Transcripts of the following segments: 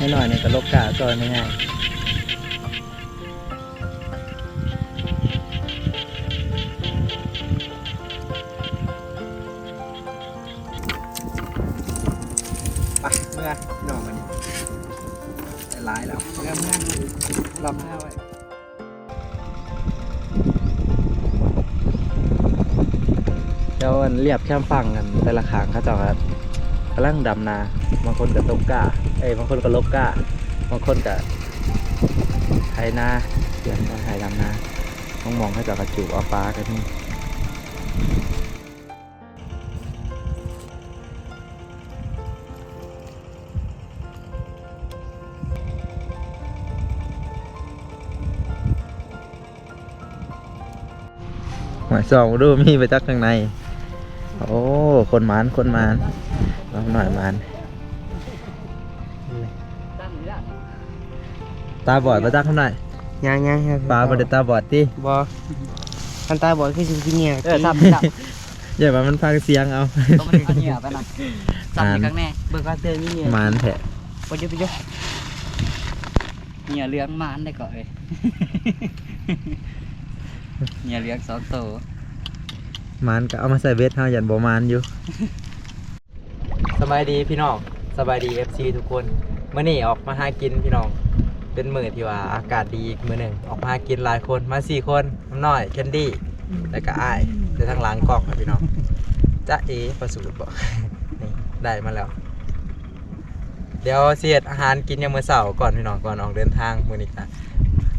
ให้หน่อยหนึงก็ลกกาซอยไม่ง่ายไปเมื่อพี่น้องมันหลายแล้วเมื่อเมื่อรอบหน้าไว้เดี๋ยวมันเรียบแค่ฟังกันแต่ละขางเขาเจะกำลังดำนาบางคนก็ตกกา เอ้ยบางคนก็ลบกกาบางคนก็ไถนาเดือนก็ไถดำนามองมองเขาเจะกกระจุกเอาปลากันนี่หมายสองดูมีไปจักข้างใน โอ้ คนมาน คนมานลองหน่อยมาน ตาบอดมาจักข้างในยังยังครับปลาบอดตาบอดติบอคันตาบอดคือสิกินเนี่ยเออซับซับอย่ามามันพังเสียงเอาต้องมาถึงเหงื่อไปหน่อยซับอีกครั้งแน่เบิกการเตือนนี่เนี่ยหมานแผลไปเยอะไปเยอะเหงื่อเลี้ยงมานได้ก่อนเลยเหงื่อเลี้ยงสองตัวหมานก็เอามาใส่เบ็ดเฮายันบ่หมานอยู่สบายดีพี่น้องสบายดี FC ทุกคนเมื่อนี้ออกมาหากินพี่น้อง เป็นมื้อที่ว่าอากาศดีอีกมื้อหนึ่งออกมาหากินหลายคนมาสี่คนน้ำน้อยแคนดี้แล้วก็อ้ายแต่ทางหลังกล้องนะพี่น้องจ้าเอประสูตรบอกนี่ได้มาแล้ว เดี๋ยวเสียดอาหารกินยามมื้อเสาร์ก่อนพี่น้องก่อนออกเดินทางมื้อนี้ค่ะ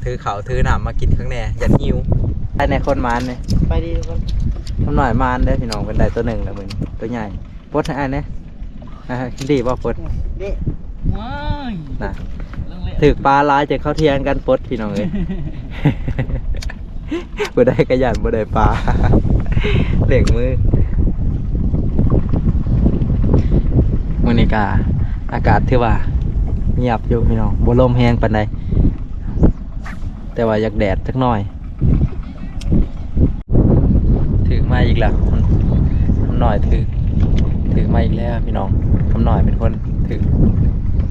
ถือเขาวถือหนามมากินข้างแน่อย่าหิวได้ในคนมานเลยไปดีทุกคนทำหน่อยมานได้อพี่น้องเป็นได้ตัวหนึ่งแล้วมึงตัวใหญ่ปลดให้อันนี้อ่าดีบ่ปลดเด็ว้ายนะเรื่องเละ ถือปลาลายจะเข้าเทียงกันปดพี่น้องเลย บ่ได้กระยันบ่ได้ปลาเหล่งมือมือนี้กาอากาศถือว่าเงียบอยู่พี่น้องบ่ลมแห้งปานใดแต่ว่าอยากแดดสักหน่อยถึงมาอีกแล้วทำหน่อยถึงถึงมาอีกแล้วพี่น้องทำหน่อยเป็นคนถึง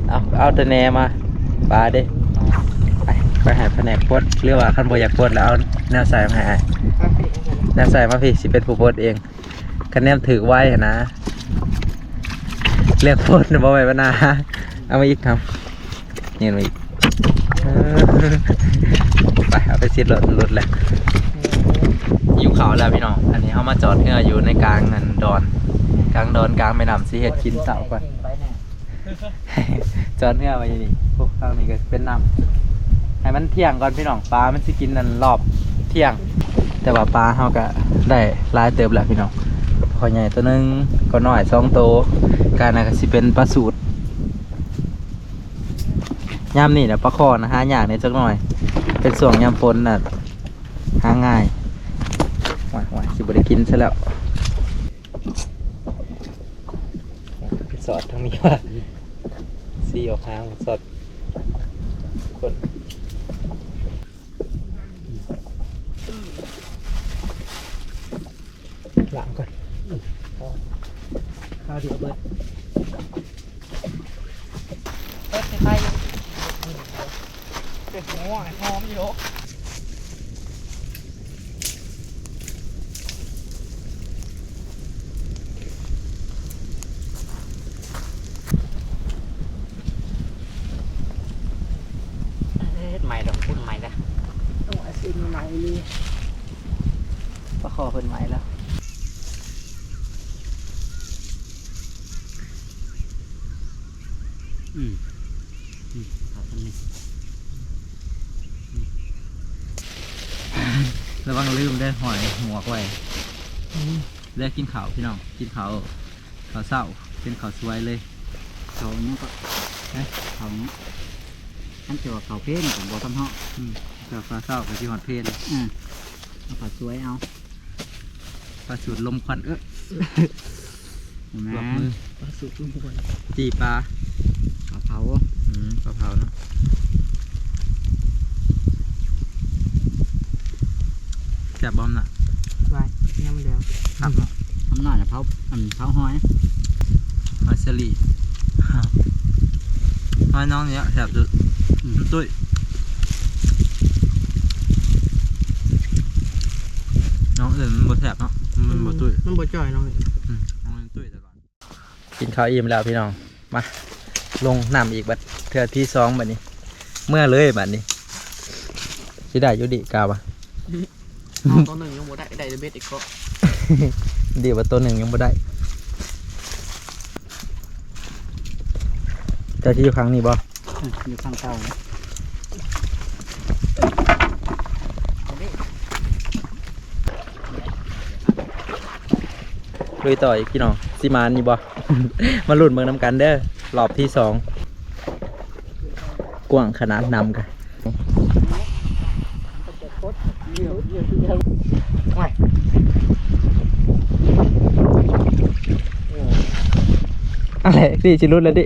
เอาเอาแตะแนมา ปลาเด้ไปไปหาแผนกปลดเรียกว่าขั้นบอยากปลดแล้วเอาแนวใส่มาให้อ้ายแนวใส่มาพี่สิเป็นผู้ปลดเองคะแนนถือไว้นะ เรียกปลดบ่ไว้ปะนาเอามาอีกครับเงี้ยมาอีกไปเอาไปซิดรถรถแหละหิวเขาแล้วพี่น้อง อันนี้เขามาจอดเพื่ออยู่ในกลางนันดอน กลางดอนกลางแม่น้ำสีเห็ดกินเสาก่อน จอดเพื่อไว้อยู่นี่พวกข้างนี้ก็เป็นน้ำให้มันเที่ยงก่อนพี่น้องปลา มันสิกินนันรอบเที่ยง แต่ว่าปลาเขาก็ได้หลายเติบแล้วพี่น้องพอใหญ่ตัวหนึงก็น้อยสองโตการน่ะก็สิเป็นปลาสูตรยามนี่นะปลาคอนะหาอย่างนี้จักหน่อย เป็นส่วงยามฝนน่ะหาง่ายหวานหวานสิบได้กินซะแล้วสอดทั้งนี้ว่า ซีออกทางสดคนหลังก่อนข้าวเดียวเบิดเออใครเด็กหัวหอมอยู่ ใหม่ดอกพุ่นใหม่ละ ต้องอาศินใหม่ เลยปลาคอเพิ่นไหมแล้วอืมอืมเอาอันนี้ระวังลืมได้อหอยหัวกไว้ได้กินข้าวพี่น้องกินข้าวข้าวเศร้าเป็นข้าวสวยเลยเขาเนี่ยก็เอ๊ะเขาอันเจาเขาเพ่นผมบอกทำเหาะ อืมข้าวเศร้ากับที่หอดเพลนอืมเอาเขาสวยเอาปลาสูตรลมควันเอ้อเห็นไหมหลอกมือปลาสุกลุงพลจีปลาเขาเผาอืมปลาเผาเนาะแซ่บบอมน่ะไว้ยังไม่เดียวครับเนาะทำหน่อยนะเผาอันเผาหอยหอยสลีน้อยน้องเนี้ยแสบสุดมันตุ้ย น้องอื่นมันบ่แสบเนาะมันบ่ตุ้ยมันบ่จ่อยน้องอืมน้องมันตุ้ยตลอดกินข้าวอิ่มแล้วพี่น้องมาลงน้ำอีกบัดเทือที่สองบัดนี้ เมื่อเลยบัดนี้สิได้อยู่ดิกาวะตัวหนึ่งยังบ่ได้ได้เบ็ดอีกก็ดีกว่าตัวหนึ่งยังบ่ได้เจ้าที่อยู่ครั้งนี้บ่อยู่ข้างเต้านะ ลุยต่ออีกพี่น้องสิมานนี่บ่ มาลุ้นเบิ่งนำกันเด้อรอบที่สองกว้างขนาดนำกันเดี๋ยวเดี๋ยวเดี๋ยวไม่อะไรดิชิรุดแล้วดิ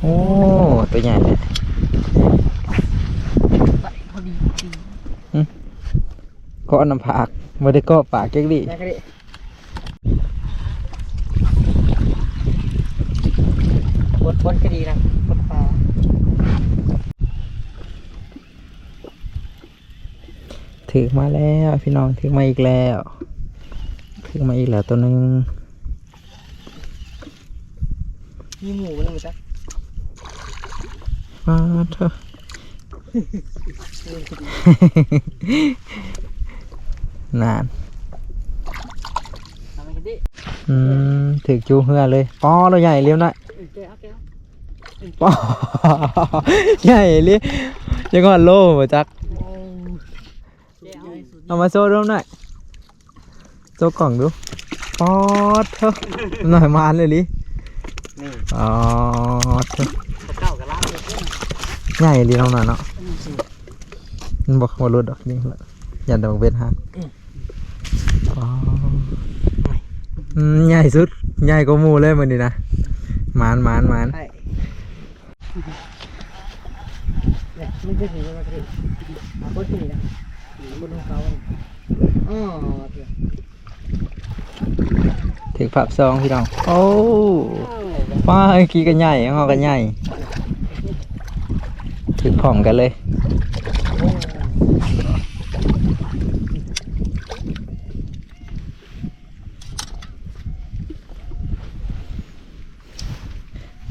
โอ้ ตัวใหญ่เลย พอดีดี ก็น้ำผักไม่ได้ก็ปากเก๊กดิได้ก็ได้บดบดก็ดีนะบดปลาถือมาแล้วพี่น้องถือมาอีกแล้วถือมาอีกแล้วตัวหนึ่งมีหมูมันมั้ยจ๊ะมาเถอะ นานทำให้ดิอืมถือจูเหือเลยป้อเราใหญ่เลี้ยวหน่อยแก้วแก้วป้อใหญ่เลยยังก่อนโลมาจักแก้วเอามาโซ่ร่วมหน่อยโซ่กล่องดูป้อเถอะหน่อยมานเลยลินี่อ๋อเถอะปลาเก่ากับล้างเลยเพื่อนใหญ่ลีน้องหน่อยเนาะมันบอกว่ารุดดอกนี่แหละยันแต่บอกเบ็ดฮัก อ๋ออืมใหญ่สุด ใหญ่กว่าหมูเลยมันนี่นะหมานหมานหมานใช่เนี่ยมันจะถึงมันจะถึงเอาบดนี่นะบดของเขาอ๋อเดี๋ยวถึงภาพซองพี่น้อง โอ้ป้าเมื่อกี้กันใหญ่งอกันใหญ่ ถึงพร้อมกันเลย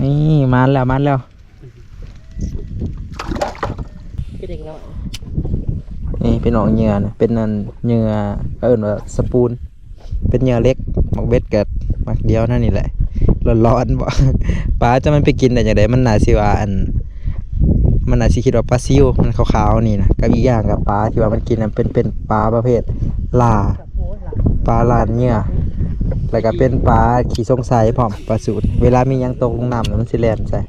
นี่ มาแล้วมาแล้วก็เด็กน้อยนี่เป็นหนองเหยื่อนะเป็นนันเหยื่อก็เอิ้นว่าสปูน เป็นเหยื่อเล็กหมักเบ็ดกับหมักเดียวนั่นนี่แหละร้อนๆบ่ปลาจะมันไปกินได้อย่างไรมันน่าสิว่าอันมันน่าสิคิดว่าปลาซิวมันขาวๆนี่นะกับอีกอย่างกับปลาที่ว่ามันกินน่ะเป็นเป็นปลาประเภทลากับโอ้ยหลังปลาลานเหยื่อ แล้วก็เป็นปลาขี่สงสัยพร้อมปลาสูตรเวลามีหยังตกลงน้ำน่ะมันสิแล่นใส่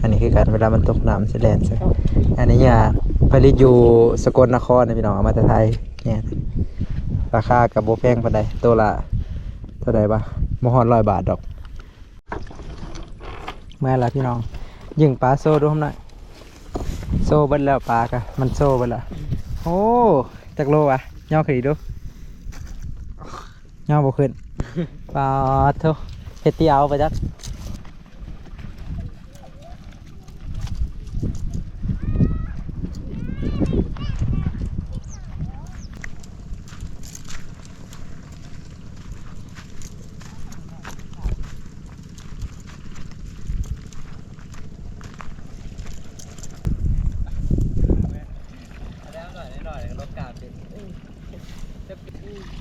อันนี้คือการเวลามันตกน้ำมันสิแล่นใส่อันนี้เนี่ยผลิตอยู่สกลนครนะพี่น้องเอามาจากไทยเนี่ยราคากับโบแพงปานใดตัวละเท่าใดปะมหอดร้อยบาทดอกแม่ละพี่น้องยิงปลาโซ่ดูผมหน่อยโซ่เบิดแล้วปลากะมันโซ่เบิดและโอ้จักโลวะย่อขึ้นอีกดูย่อบ่ขึ้น ปลาเท่าเฮ็ดเตียวไปจัก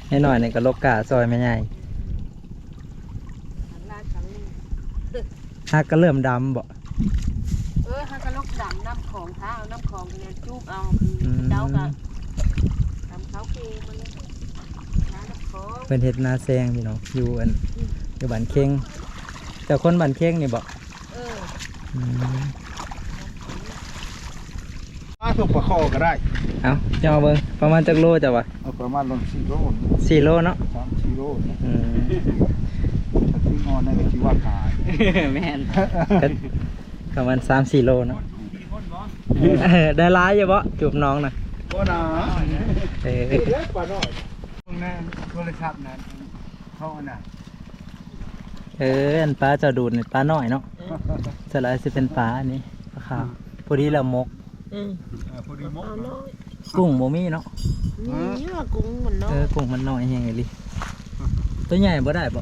ให้หน่อยในกระโลกกาซอยไม่ใหญ่ ลาดขังนี่ ฮักก็เริ่มดำบ่เออฮักกะลกดำน้ำของเท้าน้ำของเนี่ยจูบเอาคืออืมเจ้าก็ทำเขาเคมันเลยน้ำของเป็นเฮ็ดนาแซงพี่น้องอยู่อันอยู่บ้านเค็งแต่คนบ้านเค็งนี่บ่เอออืมปลาตัวปลาคอก็ได้เอาจะเอาเบิ่งประมาณจักโลจ้ะวะเอาประมาณลงสี่โลสี่โลเนาะสามสี่โลนะ อืมถ้าที่นอนนั่นก็คิดว่าขายแม่นก็ประมาณสามสี่โลเนาะเออได้ร้ายอยู่บ่จูบน้องน่ะก็นะเออเยอะกว่าน้อยตรงนั้นโทรศัพท์นั้นเขาน่ะเอออันปลาเจะดูดนี่ปลาน้อยเนาะสลายสิเป็นปลาอันนี้ปลาขาวพอดีแล้วมกอืมพอดีมกเอาน้อยกุ้งบ่มีเนาะนี่ว่ากุ้งมันน้อเอยอกุ้งมันน้อยแฮงไงลิตัวใหญ่บ่ได้บ่บ่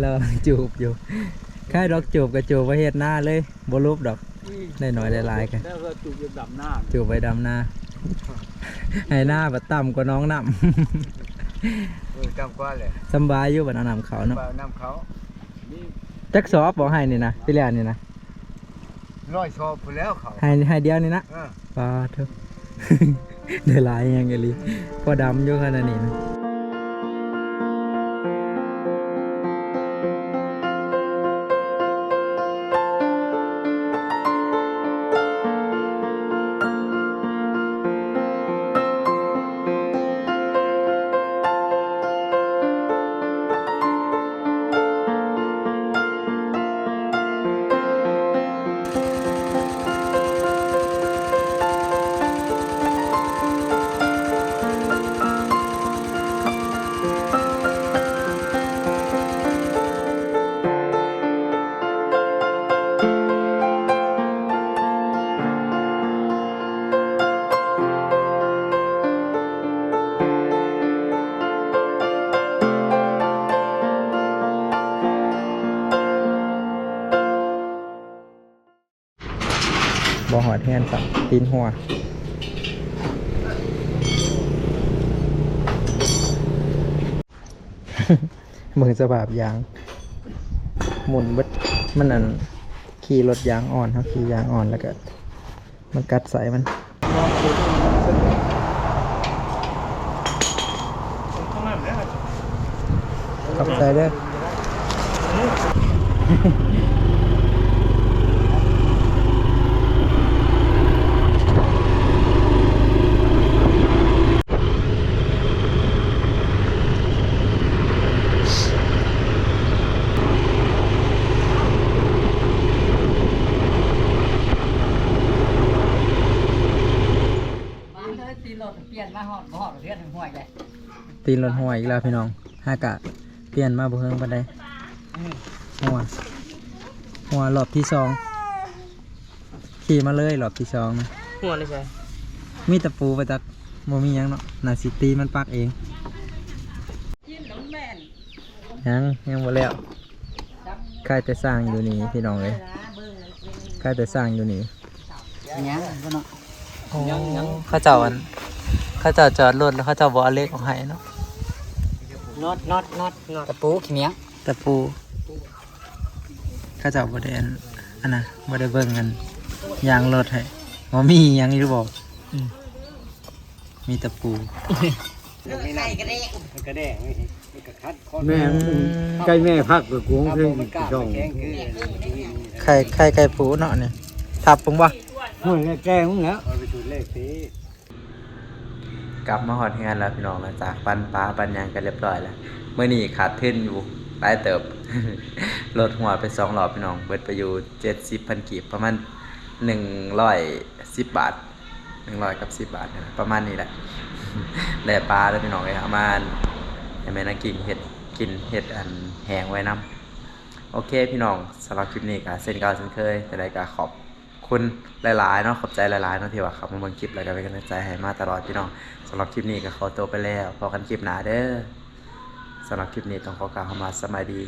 เราจูบอยู่ค่ายดอกจูบกับจูบไว้เฮ็ดหน้าเลยบ่รูปดอกได้น้อยได้หลายกันแล้วก็จูบดำหน้าจูบไว้ดำหน้าให้หน้าบัดต่ำกว่าน้องน้เออจำกว่าเลยำสำบายอยู่บัดเอาน้ำเขาเนาะบ่าวน้ำเขานี่จักสอบบ่ให้นี่นะพี่เลียนนี่นะร้อยชอบไปแล้วเขาให้ให้เดียวนี่นะเออปลาเถอะได้หลายแฮงไงลิพอดำอยู่ขนาดนี้นะ บ่หอดแฮนสับตีนหัวมือสบาบยาง หมุนเบัดมันนั่นขี่รถยางอ่อนครับขี่ยางอ่อนแล้วก็ มันกัดใส่มันขอบใจเด้อ มาเลยตีรถเปลี่ยนมาฮอดบ่ฮอดเรียนถึงห้วยเลย ตีนรถหัวอีกแล้วพี่น้องห้ากะเปลี่ยนมาบ่เฮิงปานใดหัวหัวรอบที่สองขี่มาเลยรอบที่สองนะหัวเลยใช่มีตะปูไปจักบ่มีหยังเนาะน่าสิตีมันปักเองกินน้ำแม่นยังยังบ่แล้วใครแต่สร้างอยู่นี่พี่น้องเลยใครแต่สร้างอยู่นี่ยังก็เนาะเขาเจ้าอันเขาเจ้าจอดรถแล้วเขาเจ้าบ่เอาเหล็กออกให้เนาะ น็อตน็อตน็อตน็อตตะปูขี้เมียงตะปูเขาเจ้าบ่ได้อันอันน่ะบ่ได้เบิ่งกันยางรถให้บ่มีหยังอยู่บ่อืมมีตะปูไก่กระเด้งกระแดงมันกระคัดแม่ใกล้แม่พักกับกวงเพิ่งช่องไข่ไข่ไก่ปูเนาะเนี่ยทับผมบ่ห้วยแก้มึงแล้วเอาไปจุดเลขสิ กลับมาหอดงานแล้วพี่น้องหลังจากปันปลาปันยางกันเรียบร้อยแล้วเมื่อนี้ขาดทึนอยู่หลายเติบลดหัวไปสองรอบพี่น้องเบิดไปอยู่เจ็ดสิบพันกีบประมาณหนึ่งร้อยสิบบาทหนึ่งร้อยกับสิบบาทนะประมาณนี้แหละแด่ปลาแล้วพี่น้องเลยเอามาให้แม่นักกินเห็ดกินเห็ดอันแห้งไว้น้ำโอเคพี่น้องสำหรับคลิปนี้ก็เส้นเก่าเส้นเคยแต่ใดก็ขอบคุณหลายๆเนาะขอบใจหลายๆเนาะที่ว่าขับมาเบิ่งคลิปแล้วก็เป็นกำลังใจให้มาตลอดพี่น้องำหรับคลิปนี้ก็ขอตัวไปแล้วพอกันคลิปหนาเด้อสำหรับคลิปนี้ต้องขอกล่าวคำว่าสบายดี